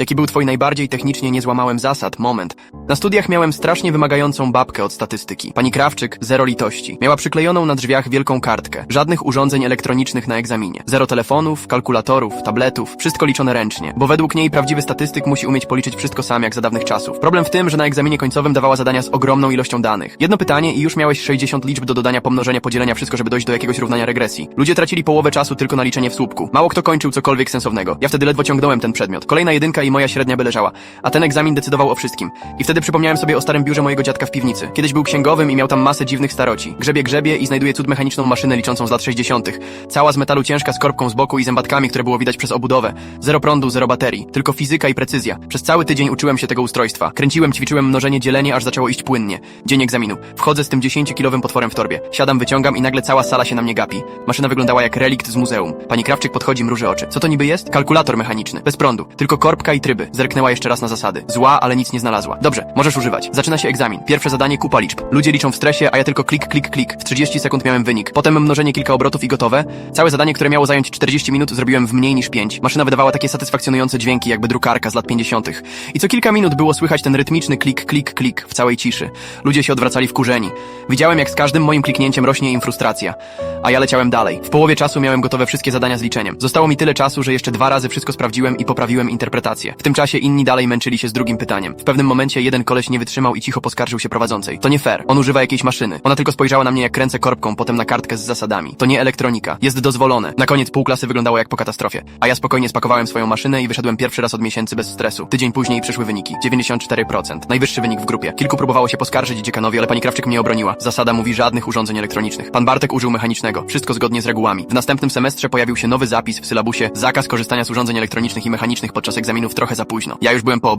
Jaki był twój najbardziej technicznie nie złamałem zasad? Moment. Na studiach miałem strasznie wymagającą babkę od statystyki. Pani Krawczyk, zero litości. Miała przyklejoną na drzwiach wielką kartkę. Żadnych urządzeń elektronicznych na egzaminie. Zero telefonów, kalkulatorów, tabletów. Wszystko liczone ręcznie. Bo według niej prawdziwy statystyk musi umieć policzyć wszystko sam jak za dawnych czasów. Problem w tym, że na egzaminie końcowym dawała zadania z ogromną ilością danych. Jedno pytanie i już miałeś 60 liczb do dodania, pomnożenia, podzielenia, wszystko, żeby dojść do jakiegoś równania regresji. Ludzie tracili połowę czasu tylko na liczenie w słupku. Mało kto kończył cokolwiek sensownego. Ja wtedy ledwo ciągnąłem ten przedmiot. Kolejna jedynka i moja średnia by leżała. A ten egzamin decydował o wszystkim. I wtedy przypomniałem sobie o starym biurze mojego dziadka w piwnicy. Kiedyś był księgowym i miał tam masę dziwnych staroci. Grzebie grzebie i znajduje cud mechaniczną maszynę liczącą z lat 60. Cała z metalu ciężka z korbką z boku i zębatkami, które było widać przez obudowę. Zero prądu, zero baterii. Tylko fizyka i precyzja. Przez cały tydzień uczyłem się tego ustrojstwa. Kręciłem, ćwiczyłem mnożenie, dzielenie, aż zaczęło iść płynnie. Dzień egzaminu. Wchodzę z tym 10-kilowym potworem w torbie. Siadam, wyciągam i nagle cała sala się na mnie gapi. Maszyna wyglądała jak relikt z muzeum. Pani Krawczyk podchodzi, mruży oczy. Co to niby jest? Kalkulator mechaniczny. Bez prądu. Tylko korbka i tryby. Zerknęła jeszcze raz na zasady. Zła, ale nic nie znalazła. Dobrze, możesz używać. Zaczyna się egzamin. Pierwsze zadanie kupa liczb. Ludzie liczą w stresie, a ja tylko klik, klik, klik. W 30 sekund miałem wynik. Potem mnożenie kilka obrotów i gotowe. Całe zadanie, które miało zająć 40 minut, zrobiłem w mniej niż 5. Maszyna wydawała takie satysfakcjonujące dźwięki, jakby drukarka z lat 50. I co kilka minut było słychać ten rytmiczny klik, klik, klik w całej ciszy. Ludzie się odwracali wkurzeni. Widziałem, jak z każdym moim kliknięciem rośnie im frustracja. A ja leciałem dalej. W połowie czasu miałem gotowe wszystkie zadania z liczeniem. Zostało mi tyle czasu, że jeszcze dwa razy wszystko sprawdziłem i poprawiłem interpretację. W tym czasie inni dalej męczyli się z drugim pytaniem. W pewnym momencie jeden koleś nie wytrzymał i cicho poskarżył się prowadzącej. To nie fair. On używa jakiejś maszyny. Ona tylko spojrzała na mnie jak kręcę korbką, potem na kartkę z zasadami. To nie elektronika. Jest dozwolone. Na koniec pół klasy wyglądało jak po katastrofie. A ja spokojnie spakowałem swoją maszynę i wyszedłem pierwszy raz od miesięcy bez stresu. Tydzień później przyszły wyniki. 94%. Najwyższy wynik w grupie. Kilku próbowało się poskarżyć dziekanowi, ale pani Krawczyk mnie obroniła. Zasada mówi żadnych urządzeń elektronicznych. Pan Bartek użył mechanicznego. Wszystko zgodnie z regułami. W następnym semestrze pojawił się nowy zapis w sylabusie zakaz korzystania z urządzeń elektronicznych i mechanicznych podczas egzaminów trochę za późno. Ja już byłem po